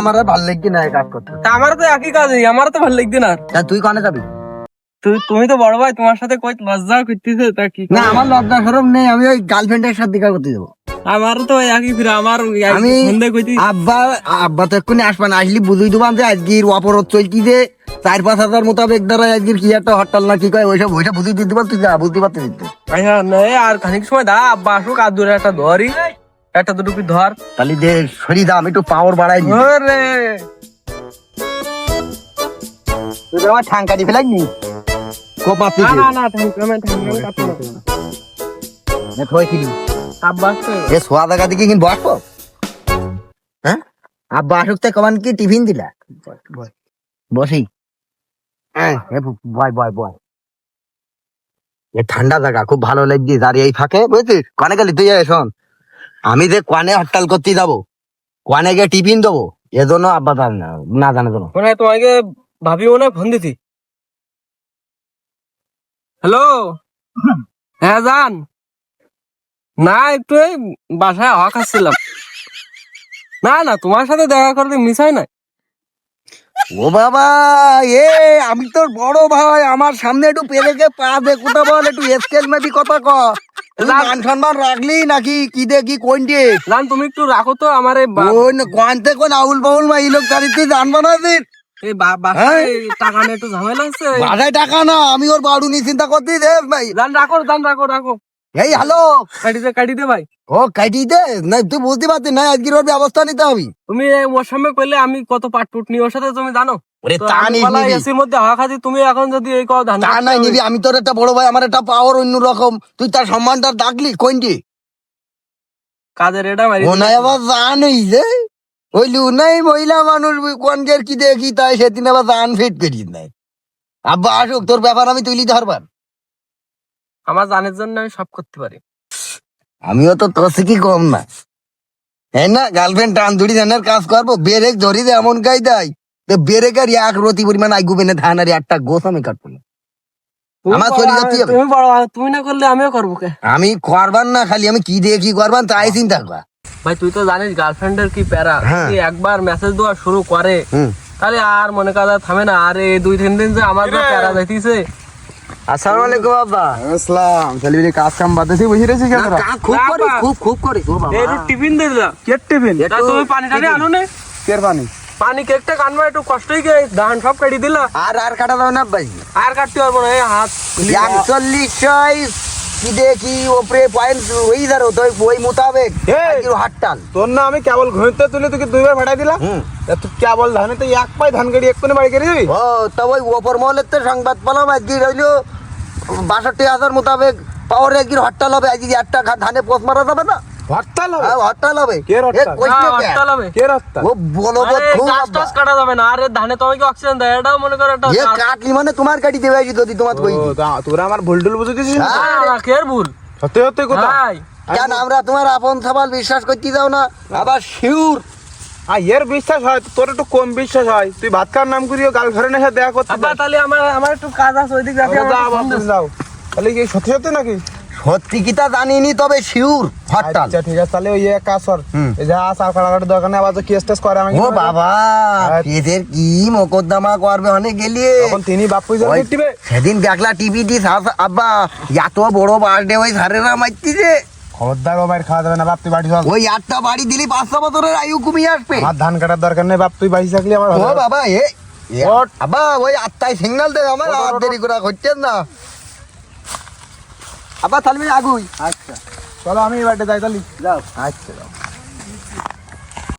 আমার আর ভালো লাগছে না এই কাজ করতে। আমার তো একই আমার তো ভালো লাগছে না। তা তুই কনে যাবি? তুই তুমি তো বড় ভাই তোমার সাথে কই লজ্জা করতেছে তা কি না আমার লজ্জা সরম নেই আমি ওই গার্লফ্রেন্ডের সাথে দেখা করতে যাব। আমার তো একই ফিরে আমার আমি আব্বা আব্বা তো এক্ষুনি আসবে না আসলি যে আজকের অপরাধ চলতি যে চার পাঁচ হাজার মোতাবেক দ্বারা আজকের কি একটা হরতাল না কি কয় ওইসব ওইসব বুঝিয়ে দিতে পার তুই বুঝতে পারতে দিতে নয় আর খানিক সময় দা আব্বা আসুক আর দূরে একটা ধরি। একটা দুটো কি ধর? তাহলে যে শরীর দাম একটু পাওয়ার বাড়াই দিই ওরে! তুই আমার ঠাং কাটি ফেলাইনি? কোপাতে না না না থ্যাংক ইউ থ্যাংক ইউ কাটবো না। থই কিনি। আব্বা এ সোয়া জায়গা দিকে কিন্তু বসবো হ্যাঁ? আব্বা আসুক তো কমান কি টিফিন দিলা? বসি হ্যাঁ। বয় বয় বয়। এ ঠান্ডা জায়গা খুব ভালো লাগছে আর এই ফাঁকে বুঝছিস? কনে গেলি? তুই আয় শোন। আমি যে কনে হরতাল করতে যাব কনে গিয়ে টিফিন দেবো এজন্য আব্বা জানে না না জানে জন্য। মনে তোমাকে ভাবি মনে হয় ফোন দিতি হ্যালো? হ্যাঁ জান। না একটু এই বাসায় হওয়া খাচ্ছিলাম না না তোমার সাথে দেখা করতে মিস হয় না ও বাবা এ আমি তোর বড় ভাই আমার সামনে একটু পেলেকে পা দে কোথা বল একটু স্কেল মেবি কথা ক। তুই রাখ। মান সম্মান রাখলি নাকি কি দে কি কোন দে? জান তুমি একটু রাখো তো আমার কোন কোনতে কোন আউল বাউল মা এই লোক তারি জানব না তুই এই বাসায় টাকা নিয়ে একটু ঝামেলা আছে বাধায় টাকা না আমি ওর বাড়ু নিয়ে চিন্তা করতে দে ভাই। জান রাখো জান রাখো রাখো। এই হ্যালো? কাটি দে কাটি দে ভাই। ও কাটি দে? না তুই বুঝতে পারছিস না আজকের ওর ব্যবস্থা নিতে হবে। তুমি ওর সামনে করলে আমি কত পাট টুট নি ওর সাথে তুমি জানো? ওরে তা আমি নিবি। মধ্যে হাওয়া খাচ্ছি তুমি এখন যদি এই কথা তা নাই নিবি আমি তোর একটা বড় ভাই আমার একটা পাওয়ার অন্য রকম তুই তার সম্মানটা ডাকলি কোনটি কাজের এটা মারি মনে আবার জানই যে। ওইলু নাই মহিলা মানুষ কোনকের কি দেখি? তাই সেদিন আবার জান ফিট করি নাই। আব্বা আসুক তোর ব্যাপার আমি তুলি ধরবার আমার জানের জন্য আমি সব করতে পারি। আমিও তো তোর থেকে কম না। হ্যাঁ না গার্লফ্রেন্ড টান ধরি ধানের কাজ করব। বেরেক ধরি দে এমন গাই দেয়। আর এক রতি পরিমাণ আইগু বেনে ধান আর একটা গোস আমি কাটবো না। আমার চলে যেতে তুমি বড় তুমি না করলে আমিও করব কে? আমি করবার না খালি আমি কি দিয়ে কি করবার তাই চিন্তা কর। ভাই তুই তো জানিস গার্লফ্রেন্ডের কি প্যারা। হ্যাঁ। একবার মেসেজ দেওয়া শুরু করে। তাহলে আর মনে কাজা থামে না আর এই দুই তিন দিন যে আমার যা প্যারা যাইতিছে। আসসালামু আলাইকুম বাবা আসসালাম ছেলেবেলে কাজ কাম বাদেছি বসে রয়েছি কেন খুব খুব খুব করি ও বাবা। এই টিফিন দিয়ে দিলাম। কে টিফিন? তুমি পানি টানি আনো নে? কের পানি? পানি কেকটা কানবা একটু কষ্টই গে ধান সব কাটি দিলা। আর আর কাটা দাও না ভাই। আর কাটতে পারব না এই হাত একচল্লিশ কি দেখি ওপরে পয়েন্ট ওই ধরো তো ওই মোতাবেক হাটটাল তোর না আমি কেবল ঘুরতে তুলে তোকে দুইবার ভাড়াই দিলাম। তুই কেবল ধানে তো এক পাই ধান গাড়ি এক্ষুনি বাড়ি করে দিবি? ও তো ওই ওপর মহলের তো সংবাদ পেলাম আজকে রইল বাষট্টি হাজার মোতাবেক পাওয়ার আজকের হরতাল হবে? আজকে একটা ধানে পোষ মারা যাবে না? হরতাল হবে? হ্যাঁ, হরতাল হবে। কে হরতাল? এ, কইছে না, কে? হরতাল হবে। কে হরতাল ও বলো গাছ কাটা যাবে না। আরে ধানে তোমাকে অক্সিজেন দেয়? এটাও মনে করো একটা এ কাটলি মানে তোমার কাটি দেবে আজকে যদি তোমার কই তোরা আমার ভুল টুল বুঝে দিছিস। না, না, ভুল? সত্যি সত্যি কথা। কেন আমরা তোমার আপন সবাল বিশ্বাস করতে যাও না? আবার শিউর। আর এর বিশ্বাস হয় তোর একটু কম বিশ্বাস হয়। তুই ভাত খাওয়ার নাম করিও গার্লফ্রেন্ডের সাথে দেখা করতে তাহলে আমার আমার একটু কাজ আছে ওইদিকে। যাও। তাহলে কি সত্যি সত্যি নাকি? সত্যি কি তা জানিনি? তবে শিউর হরতাল। আচ্ছা ঠিক আছে তাহলে ওই এক কাজ কর। এই যে আসার কাটাকাটি দরকার নেই আবার কেস টেস করে আমি ও বাবা কেসের কি মোকদ্দমা করবে? অনেক গেলিয়ে। তখন তিনি বাপ্পু যাবে টিপে সেদিন দেখলা টিভি দি আব্বা এত বড় বার্থডে ওই সারেরা মারতিছে। খবরদার ও বাইরে খাওয়া যাবে না বাপ তুই বাড়ি চল। ওই আটটা বাড়ি দিলি পাঁচশো বছরের আয়ু কমিয়ে আসবে। আমার ধান কাটার দরকার নেই বাপ তুই বাড়ি থাকলি আমার ও বাবা এ। আব্বা ওই আটটায় সিগন্যাল দেবে আমার আর দেরি করে হচ্ছে না। আব্বা তাহলে আগুই। আচ্ছা। চলো আমি এবারটা যাই তাহলে। যাও। আচ্ছা যাও।